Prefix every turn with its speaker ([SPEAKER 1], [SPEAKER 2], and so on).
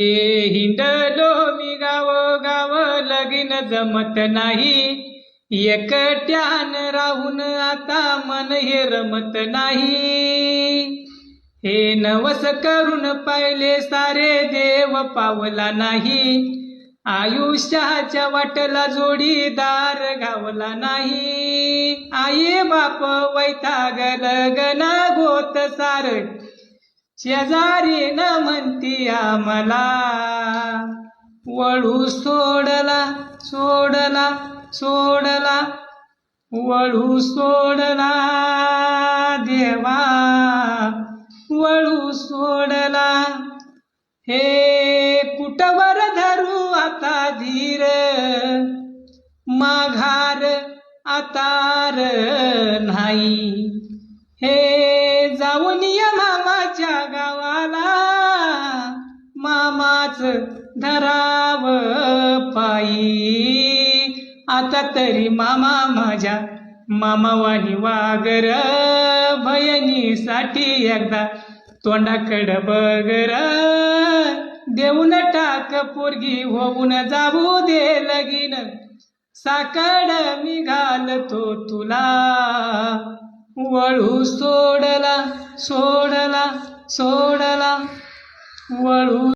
[SPEAKER 1] ए हिंडलो मी गाव गाव लगीन जमत नाही. एकट्यान राहून आता मन हे रमत नाही. हे नवस करून पाहिले सारे देव पावला नाही. आयुष्याच्या वाटला जोडीदार गावला नाही. आई बाप वैतागल गना गोत सार. शेजारी न म्हणती आम्हाला. वळू सोडला सोडला सोडला. वळू सोडला देवा. वळू सोडला. हे कुटवर धरू आता धीर? माघार आतार नाही. मामाच धराव पायी. आता तरी मामा माझ्या मामावानी वागर भयनीसाठी एकदा तोंडाकड बगर. देऊन टाक पोरगी होऊन जाऊ दे लगीन. साकड मी घालतो तुला. वळू सोडला सोडला सोडला वळू